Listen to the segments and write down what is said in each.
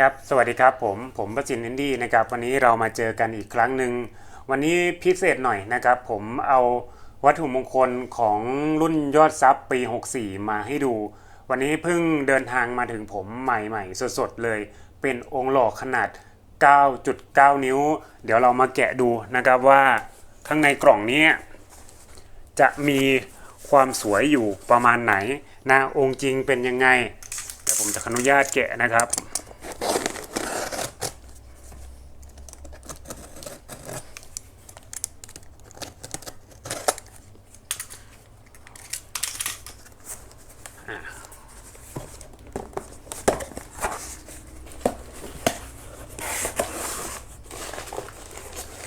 ครับ สวัสดีครับผม ผมประจินอินดี้นะครับ วันนี้เรามาเจอกันอีกครั้งหนึ่ง วันนี้พิเศษหน่อยนะครับ ผมเอาวัตถุมงคลของรุ่นยอดซับปี 64 มาให้ดู วันนี้เพิ่งเดินทางมาถึงผมใหม่ๆ สดๆเลย เป็นองค์หล่อขนาด 9.9 นิ้ว เดี๋ยวเรามาแกะดูนะครับว่าข้างในกล่องนี้จะมีความสวยอยู่ประมาณไหนนะองค์จริงเป็นยังไง เดี๋ยวผมจะขออนุญาตแกะนะครับ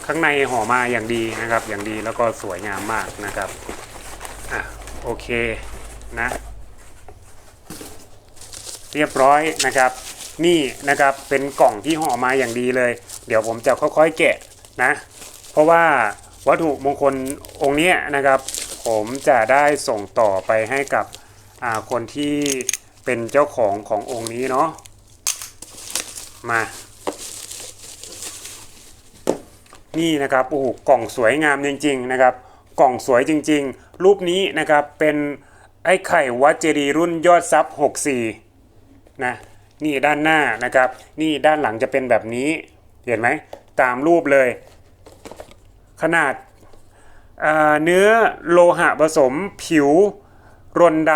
ข้างในห่อมาอย่างดีนะครับ อย่างดีแล้วก็สวยงามมากนะครับ อะ โอเคนะ เรียบร้อยนะครับ นี่นะครับเป็นกล่องที่ห่อมาอย่างดีเลย เดี๋ยวผมจะค่อยๆแกะนะ เพราะว่าวัตถุมงคลองค์นี้นะครับ ผมจะได้ส่งต่อไปให้กับ คนที่เป็นเจ้าของขององค์นี้เนาะมานี่นะครับโอ้โหกล่องสวยงามจริง ๆ นะครับ กล่องสวยจริง ๆ รูปนี้นะครับเป็นไอ้ไข่วัดเจดีรุ่นยอดซับ64นะนี่ด้านหน้านะครับ นี่ด้านหลังจะเป็นแบบนี้ เห็นไหมตามรูปเลย ขนาดอ่าเนื้อโลหะผสมผิว รนด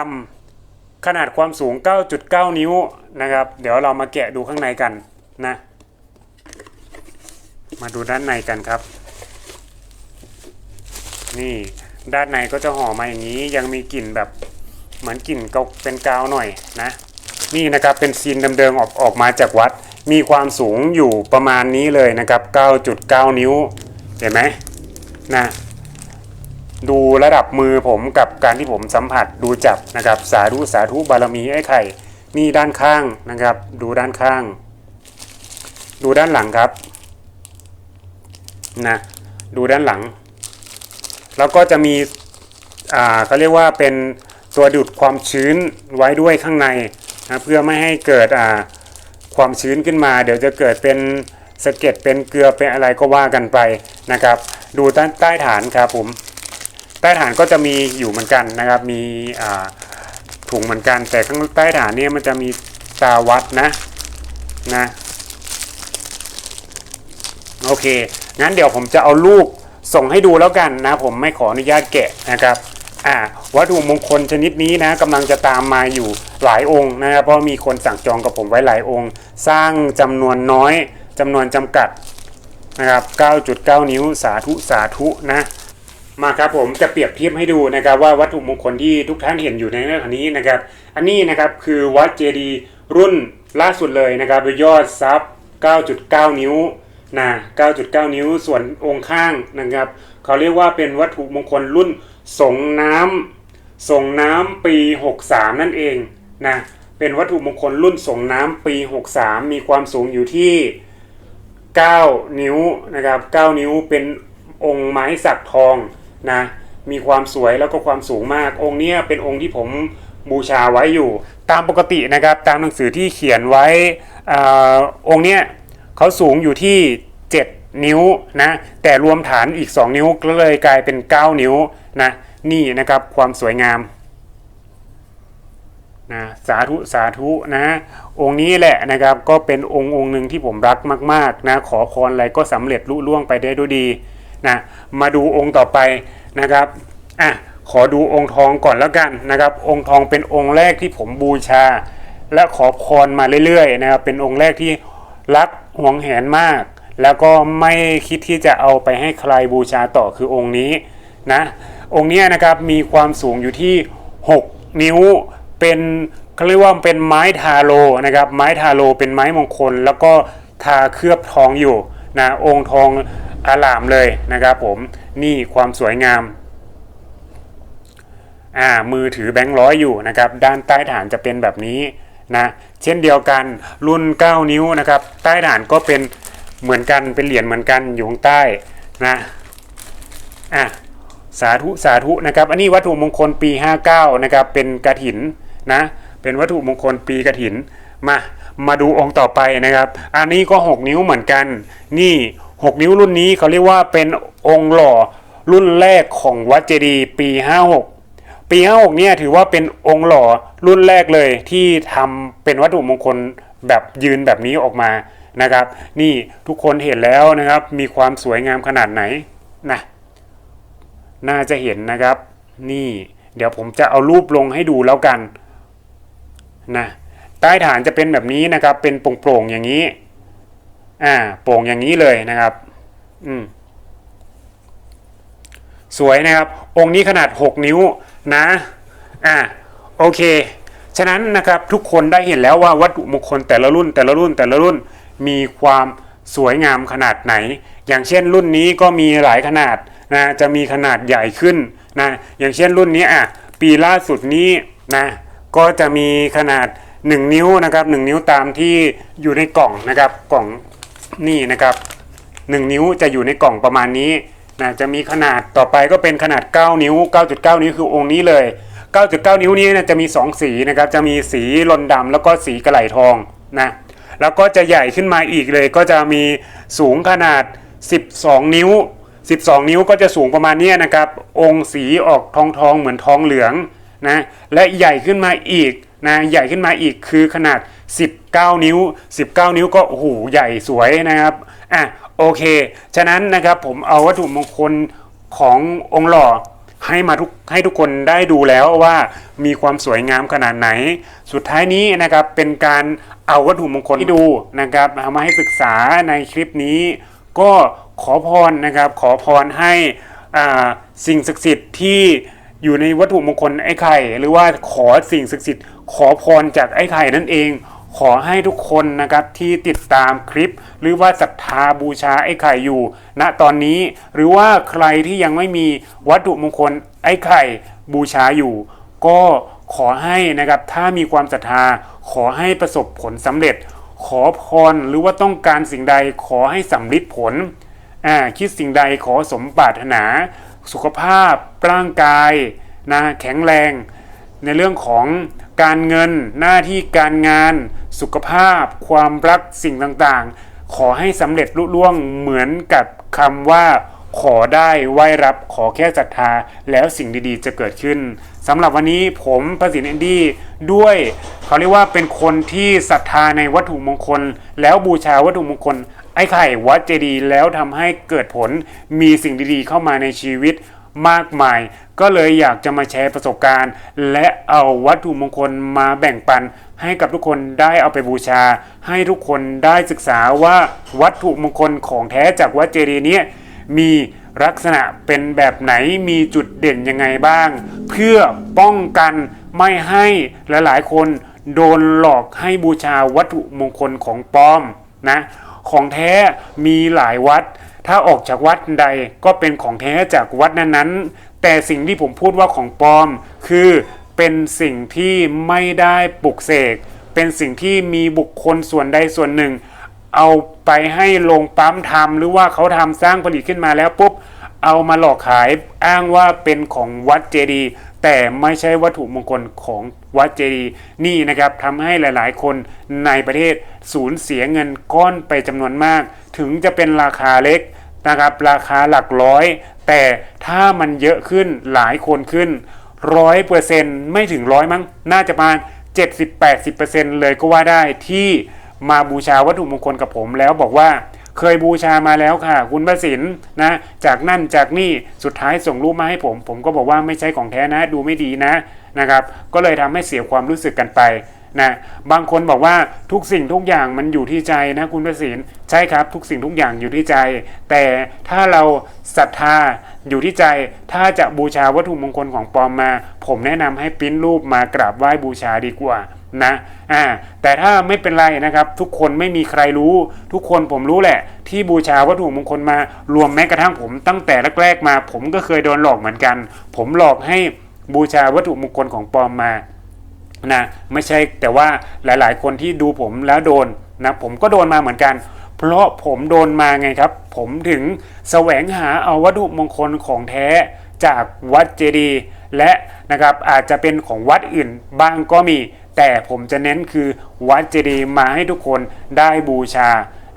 ำขนาดความสูง 9.9 นิ้วนะครับ เดี๋ยวเรามาแกะดูข้างในกันนะ มาดูด้านในกันครับ นี่ด้านในก็จะห่อมาอย่างนี้ยังมีกลิ่นแบบเหมือนกลิ่นเกาเป็นกาวหน่อยนะ นี่นะครับเป็นซีนเดิมๆออกออกมาจากวัด มีความสูงอยู่ประมาณนี้เลยนะครับ 9.9 นิ้ว เห็นไหมนะ ดูระดับมือผมกับการที่ผมสัมผัสดูจับนะครับ สาธุสาธุบารมีไอ้ไข่นี่ด้านข้างนะครับ ดูด้านข้าง ดูด้านหลังครับนะดูด้านหลัง แล้วก็จะมีอ่าเขาเรียกว่าเป็นตัวดูดความชื้นไว้ด้วยข้างในนะเพื่อไม่ให้เกิดอ่าความชื้นขึ้นมา เดี๋ยวจะเกิดเป็นสะเก็ดเป็นเกลือเป็นอะไรก็ว่ากันไปนะครับ ดูใต้ใต้ฐานครับผม ใต้ฐานก็จะมีอยู่เหมือนกันนะครับ มีถุงเหมือนกัน แต่ข้างใต้ฐานเนี่ยมันจะมีตาวัดนะนะโอเค งั้นเดี๋ยวผมจะเอารูปส่งให้ดูแล้วกันนะ ผมไม่ขออนุญาตแกะนะครับอ่าวัตถุมงคลชนิดนี้นะกำลังจะตามมาอยู่หลายองค์นะครับเพราะมีคนสั่งจองกับผมไว้หลายองค์ สร้างจำนวนน้อยจำนวนจำกัดนะครับ 9.9 นิ้วสาธุสาธุนะ มาครับผมจะเปรียบเทียบให้ดูนะครับว่าวัตถุมงคลที่ทุกท่านเห็นอยู่ในเรื่องนี้นะครับ อันนี้นะครับคือวัดเจดีรุ่นล่าสุดเลยนะครับยอดซับ 9.9 นิ้วนะ 9.9 นิ้วส่วนองค์ข้างนะครับ เขาเรียกว่าเป็นวัตถุมงคลรุ่นสงน้ำส่งน้ำปี 63 นั่นเองนะเป็นวัตถุมงคลรุ่นส่งน้ำปี 63 มีความสูงอยู่ที่ 9 นิ้วนะครับ 9 นิ้วเป็นองค์ไม้สักทอง นะมีความสวยแล้วก็ความสูงมาก องค์นี้เป็นองค์ที่ผมบูชาไว้อยู่ ตามปกตินะครับตามหนังสือที่เขียนไว้อองค์เนี้ยเขาสูงอยู่ที่ 7 นิ้วนะแต่รวมฐานอีก 2 นิ้วก็เลยกลายเป็น 9 นิ้วนะนี่นะครับความสวยงามนะสาธุสาธุนะองค์นี้แหละนะครับก็เป็นองค์องค์หนึ่งที่ผมรักมากๆนะขอพรอะไรก็สำเร็จลุล่วงไปได้ด้วยดี นะมาดูองค์ต่อไปนะครับอะขอดูองค์ทองก่อนแล้วกันนะครับ องค์ทองเป็นองค์แรกที่ผมบูชา และขอพรมาเรื่อยๆนะครับเป็นองค์แรกที่รักหวงแหนมาก แล้วก็ไม่คิดที่จะเอาไปให้ใครบูชาต่อคือองค์นี้นะองค์นี้นะครับมีความสูงอยู่ที่ 6 นิ้วเป็นเขาเรียกว่าเป็นไม้ทาโลนะครับไม้ทาโลเป็นไม้มงคล แล้วก็ทาเคลือบทองอยู่นะองค์ทอง อลามเลยนะครับผมนี่ความสวยงามอ่ามือถือแบงค์ร้อยอยู่นะครับด้านใต้ฐานจะเป็นแบบนี้นะเช่นเดียวกันรุ่น 9 นิ้วนะครับใต้ฐานก็เป็นเหมือนกันเป็นเหรียญเหมือนกันอยู่ข้างใต้นะอะสาธุสาธุนะครับอันนี้วัตถุมงคลปี 59นะครับเป็นกระถินนะเป็นวัตถุมงคลปีกระถินมามาดูองค์ต่อไปนะครับ อันนี้ก็ 6 นิ้วเหมือนกัน นี่ 6 นิ้วรุ่นนี้เขาเรียกว่าเป็นองค์หล่อรุ่นแรกของวัดเจดีย์ปี 56 ปี 56 เนี่ยถือว่าเป็นองค์หล่อรุ่นแรกเลยที่ทำเป็นวัตถุมงคลแบบยืนแบบนี้ออกมานะครับ นี่ทุกคนเห็นแล้วนะครับ มีความสวยงามขนาดไหนนะน่าจะเห็นนะครับ นี่ เดี๋ยวผมจะเอารูปลงให้ดูแล้วกันนะใต้ฐานจะเป็นแบบนี้นะครับ เป็นโปร่งๆอย่างนี้ อ่าโปร่งอย่างนี้เลยนะครับ อืมสวยนะครับ องค์นี้ขนาด 6 นิ้วนะอ่าโอเค ฉะนั้นนะครับทุกคนได้เห็นแล้วว่าวัตถุมงคลแต่ละรุ่นแต่ละรุ่นแต่ละรุ่นมีความสวยงามขนาดไหน อย่างเช่นรุ่นนี้ก็มีหลายขนาดนะจะมีขนาดใหญ่ขึ้นนะอย่างเช่นรุ่นนี้อะปีล่าสุดนี้นะก็จะมีขนาด 1 นิ้วนะครับ1นิ้วตามที่อยู่ในกล่องนะครับกล่อง นี่นะครับ 1 นิ้วจะอยู่ในกล่องประมาณนี้นะจะมีขนาดต่อไปก็เป็นขนาด 9 นิ้ว 9.9 นิ้วคือองค์นี้เลย 9.9 นิ้วนี้นะจะมี 2 สีนะครับ จะมีสีลนดำแล้วก็สีกระไหลทองนะแล้วก็จะใหญ่ขึ้นมาอีกเลย ก็จะมีสูงขนาด 12 นิ้ว 12 นิ้วก็จะสูงประมาณนี้นะครับ องค์สีออกทองทองเหมือนทองเหลืองนะและใหญ่ขึ้นมาอีกนะใหญ่ขึ้นมาอีกคือขนาด 19 นิ้ว 19 นิ้วก็โอ้โหใหญ่สวยนะครับอะโอเค ฉะนั้นนะครับผมเอาวัตถุมงคลขององค์หล่อให้มาทุกให้ทุกคนได้ดูแล้วว่ามีความสวยงามขนาดไหน สุดท้ายนี้นะครับเป็นการเอาวัตถุมงคลที่ดูนะครับเอามาให้ศึกษาในคลิปนี้ ก็ขอพรนะครับขอพรให้อ่าสิ่งศักดิ์สิทธิ์ที่อยู่ในวัตถุมงคลไอ้ไข่ หรือว่าขอสิ่งศักดิ์สิทธิ์ขอพรจากไอ้ไข่นั่นเอง ขอให้ทุกคนนะครับที่ติดตามคลิป หรือว่าศรัทธาบูชาไอ้ไข่อยู่ณตอนนี้หรือว่าใครที่ยังไม่มีวัตถุมงคลไอ้ไข่บูชาอยู่ ก็ขอให้นะครับถ้ามีความศรัทธาขอให้ประสบผลสำเร็จ ขอพรหรือว่าต้องการสิ่งใดขอให้สำลิดผลอ่าคิดสิ่งใดขอสมปรารถนา สุขภาพร่างกายนะแข็งแรง ในเรื่องของการเงินหน้าที่การงาน สุขภาพ ความรักสิ่งต่างๆ ขอให้สำเร็จลุล่วงเหมือนกับคำว่า ขอได้ไหวรับขอแค่ศรัทธาแล้วสิ่งดีๆ จะเกิดขึ้นสำหรับวันนี้ผมพระสินเอนดี้ด้วยเขาเรียกว่าเป็นคนที่ศรัทธาในวัตถุมงคล แล้วบูชาวัตถุมงคลไอ้ไข่วัดเจดีย์แล้วทำให้เกิดผลมีสิ่งดีๆเข้ามาในชีวิต มากมาย ก็เลยอยากจะมาแชร์ประสบการณ์ และเอาวัตถุมงคลมาแบ่งปัน ให้กับทุกคนได้เอาไปบูชา ให้ทุกคนได้ศึกษาว่าวัตถุมงคลของแท้จากวัดเจดีย์นี้มีลักษณะเป็นแบบไหนมีจุดเด่นยังไงบ้าง เพื่อป้องกันไม่ให้หลายๆ คนโดนหลอกให้บูชาวัตถุมงคลของปลอมนะของแท้มีหลายวัด ถ้าออกจากวัดใดก็เป็นของแท้จากวัดนั้นๆ แต่สิ่งที่ผมพูดว่าของปลอม คือเป็นสิ่งที่ไม่ได้ปลุกเสก เป็นสิ่งที่มีบุคคลส่วนใดส่วนหนึ่ง เอาไปให้ลงปั๊มทำหรือว่าเขาทำสร้างผลิตขึ้นมาแล้วปุ๊บเอามาหลอกขายอ้างว่าเป็นของวัดเจดีย์แต่ไม่ใช่วัตถุมงคลของวัดเจดีย์นี่นะครับทำให้หลาย ๆ คนในประเทศสูญเสียเงินก้อนไปจำนวนมาก ถึงจะเป็นราคาเล็ก นะครับราคาหลักร้อย แต่ถ้ามันเยอะขึ้นหลายคนขึ้นร้อยเปอร์เซ็นต์ไม่ถึงร้อยมั้งน่าจะประมาณ70-80%เลยก็ว่าได้ที่มาบูชาวัตถุมงคลกับผมแล้วบอกว่าเคยบูชามาแล้วค่ะ คุณประสินนะจากนั่นจากนี่สุดท้ายส่งรูปมาให้ผม ผมก็บอกว่าไม่ใช่ของแท้นะดูไม่ดีนะนะครับ ก็เลยทำให้เสียความรู้สึกกันไป นะบางคนบอกว่าทุกสิ่งทุกอย่างมันอยู่ที่ใจนะคุณประสินใช่ครับ ทุกสิ่งทุกอย่างอยู่ที่ใจ แต่ถ้าเราศรัทธาอยู่ที่ใจ ถ้าจะบูชาวัตถุมงคลของปลอมมา ผมแนะนำให้ปริ้นรูปมากราบไหว้บูชาดีกว่านะอ่าแต่ถ้าไม่เป็นไรนะครับ ทุกคนไม่มีใครรู้ ทุกคนผมรู้แหละ ที่บูชาวัตถุมงคลมารวมแม้กระทั่งผมตั้งแต่แรกๆมา ผมก็เคยโดนหลอกเหมือนกัน ผมหลอกให้บูชาวัตถุมงคลของปลอมมา นะไม่ใช่แต่ว่าหลายๆ คนที่ดูผมแล้วโดนนะผมก็โดนมาเหมือนกัน เพราะผมโดนมาไงครับ ผมถึงแสวงหาเอาวัตถุมงคลของแท้จากวัดเจดีย์และนะครับอาจจะเป็นของวัดอื่นบ้างก็มี แต่ผมจะเน้นคือวัดเจดีย์มาให้ทุกคนได้บูชา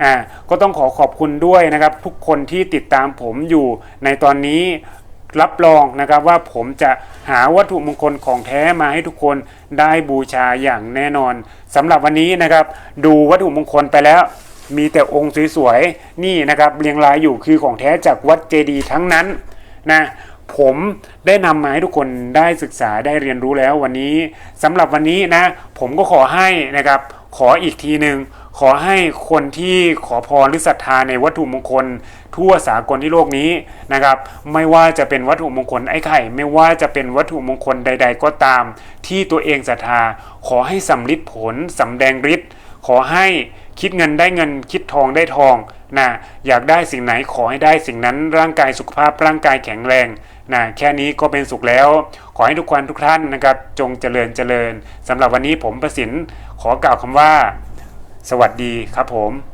อ่าก็ต้องขอขอบคุณด้วยนะครับ ทุกคนที่ติดตามผมอยู่ในตอนนี้ รับรองนะครับว่าผมจะหาวัตถุมงคลของแท้มาให้ทุกคนได้บูชาอย่างแน่นอนสำหรับวันนี้นะครับ ดูวัตถุมงคลไปแล้วมีแต่องค์สวยๆ นี่นะครับเรียงรายอยู่คือของแท้จากวัดเจดีย์ทั้งนั้นนะผมได้นำมาให้ทุกคนได้ศึกษาได้เรียนรู้แล้ววันนี้สำหรับวันนี้นะ ผมก็ขอให้นะครับ ขออีกทีหนึ่ง ขอให้คนที่ขอพรหรือศรัทธาในวัตถุมงคล ทั่วสากลที่โลกนี้นะครับ ไม่ว่าจะเป็นวัตถุมงคลไอ้ไข่ ไม่ว่าจะเป็นวัตถุมงคลใด ๆ ก็ตาม ที่ตัวเองศรัทธา ขอให้สำลิดผลสำแดงฤทธิ์ขอให้คิดเงินได้เงินคิดทองได้ทองนะอยากได้สิ่งไหนขอให้ได้สิ่งนั้นร่างกายสุขภาพร่างกายแข็งแรงนะแค่นี้ก็เป็นสุขแล้ว ขอให้ทุกคนทุกท่านนะครับ จงเจริญเจริญสำหรับวันนี้ผมประสินขอกล่าวคำว่า สวัสดีครับผม